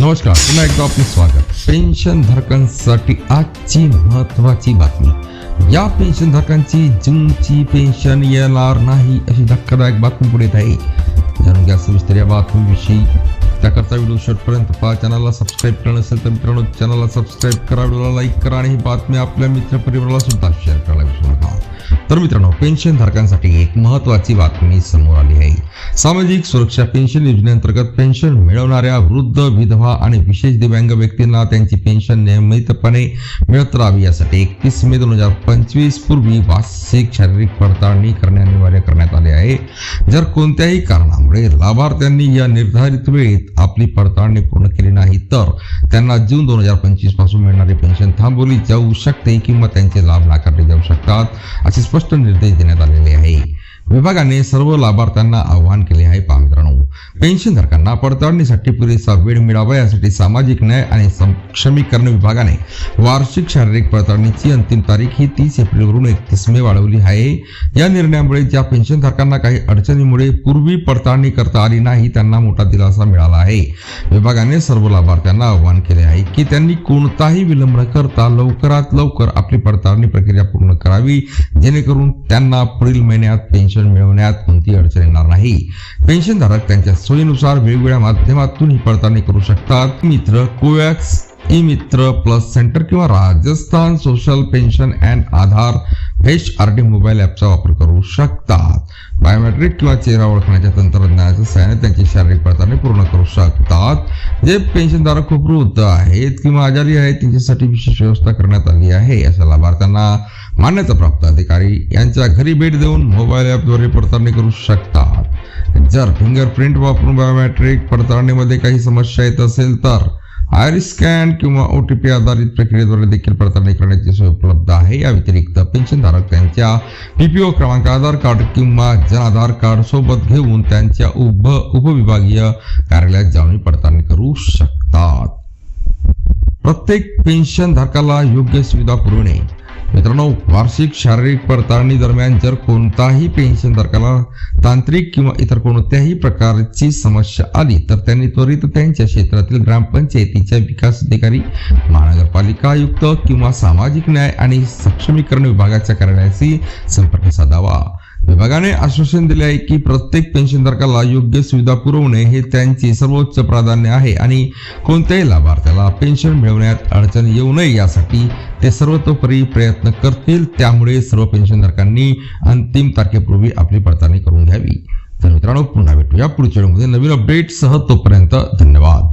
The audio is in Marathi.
नमस्कार पुन्हा एकदा आपले स्वागत. पेन्शन धारकांसाठी आजची महत्वाची बातमी. या पेन्शन धारकांची जूनची पेन्शन येणार नाही अशी धक्कादायक बातमी पुढे येत आहे. जाणून घ्या सविस्तर या बातमीविषयी. त्याकरता व्हिडिओ शेवटपर्यंत पहा. चॅनलला सबस्क्राईब करणं असेल तर मित्रांनो चॅनलला सबस्क्राईब करा. व्हिडिओला लाईक करा आणि ही बातमी आपल्या मित्रपरिवाराला सुद्धा शेअर करावी तर मित्रांनो पेन्शन धारकांसाठी एक महत्वाची बातमी समोर आली आहे. सामाजिक सुरक्षा पेन्शन योजनेअंतर्गत पेन्शन मिळवणाऱ्या वृद्ध विधवा आणि विशेष दिव्यांग व्यक्तींना त्यांची पेन्शन नियमितपणे मिळत राहावी. यासाठी एकतीस मे दोन हजार पंचवीस पूर्वी वार्षिक शारीरिक पडताळणी करणे अनिवार्य करण्यात आले आहे. जर कोणत्याही कारणामुळे लाभार्थ्यांनी या निर्धारित वेळेत आपली पडताळणी पूर्ण केली नाही तर त्यांना जून दोन हजार पंचवीसपासून मिळणारी पेन्शन थांबवली जाऊ शकते. किंवा त्यांचे लाभ नाकारले जाऊ शकतात असे स्पष्ट निर्देश देण्यात आलेले आहे. विभागाने सर्व लाभार्थ्यांना आवाहन केले आहे. पहा मित्रांनो पेन्शनधारकांना पडताळणीसाठी पुरेसा वेळ मिळावा यासाठी सामाजिक न्याय आणि सक्षमीकरण विभागाने वार्षिक शारीरिक पडताळणीची अंतिम तारीख ही तीस एप्रिलवरून एकतीस मे वाढवली आहे. या निर्णयामुळे ज्या पेन्शनधारकांना काही अडचणीमुळे पूर्वी पडताळणी करता आली नाही त्यांना मोठा दिलासा मिळाला आहे. विभागाने सर्व लाभार्थ्यांना आवाहन केले आहे की त्यांनी कोणताही विलंब न करता लवकरात लवकर आपली पडताळणी प्रक्रिया पूर्ण करावी. जेणेकरून त्यांना पुढील महिन्यात पेन्शन मिळवण्यात कोणती अडचण येणार नाही. पेन्शनधारक त्यांच्या सोयीनुसार वेगवेगळ्या माध्यमातून ही पडताळणी करू शकतात. मित्र कोवॅक्स ई मित्र प्लस सेंटर किंवा Rajasthan social pension and Aadhaar H R D mobile ॲपचा वापर करू शकतात. बायोमेट्रिक किंवा चेहरा ओळखण्याच्या तंत्रज्ञानाच्या सहाय्याने त्यांची शारीरिक पडताळणी पूर्ण करू शकतात. जे पेन्शनधारक खूप वृद्ध आहेत किंवा आजारी आहेत त्यांच्यासाठी विशेष व्यवस्था करण्यात आली आहे अशा लाभार्थ्यांना मान्यता प्राप्त अधिकारी यांच्या घरी भेट देऊन मोबाईल ॲपद्वारे पडताळणी करू शकतात. जर फिंगरप्रिंट वापरून बायोमेट्रिक पडताळणीमध्ये काही समस्या येत असेल तर आयरी स्कॅन किंवा ओ टी पी आधारित प्रक्रियेद्वारे देखील पडताळणी करण्याची सोय उपलब्ध आहे. या व्यतिरिक्त पेन्शनधारक त्यांच्या पीपीओ क्रमांक आधार कार्ड किंवा जन आधार कार्ड सोबत घेऊन त्यांच्या उप उपविभागीय कार्यालयात जाऊन पडताळणी करू शकतात. प्रत्येक पेन्शन धारकाला योग्य सुविधा पुरवणे मित्रांनो वार्षिक शारीरिक पडताळणी दरम्यान जर कोणताही पेन्शन धारकाला तांत्रिक किंवा इतर कोणत्याही प्रकारची समस्या आली तर त्यांनी त्वरित त्यांच्या क्षेत्रातील ग्रामपंचायतीच्या विकास अधिकारी महानगरपालिका आयुक्त किंवा सामाजिक न्याय आणि सक्षमीकरण विभागाच्या कार्यालयाशी संपर्क साधावा. विभागाने आश्वासन दिले आहे की प्रत्येक पेन्शनधारकाला योग्य सुविधा पुरवणे हे त्यांचे सर्वोच्च प्राधान्य आहे आणि कोणत्याही लाभार्थ्याला पेन्शन मिळवण्यात अडचण येऊ नये यासाठी ते सर्वतोपरी प्रयत्न करतील. त्यामुळे सर्व पेन्शनधारकांनी अंतिम तारखेपूर्वी आपली पडताळणी करून घ्यावी. तर मित्रांनो पुन्हा भेटूया पुढच्या वेळेमध्ये नवीन अपडेटसह तोपर्यंत धन्यवाद.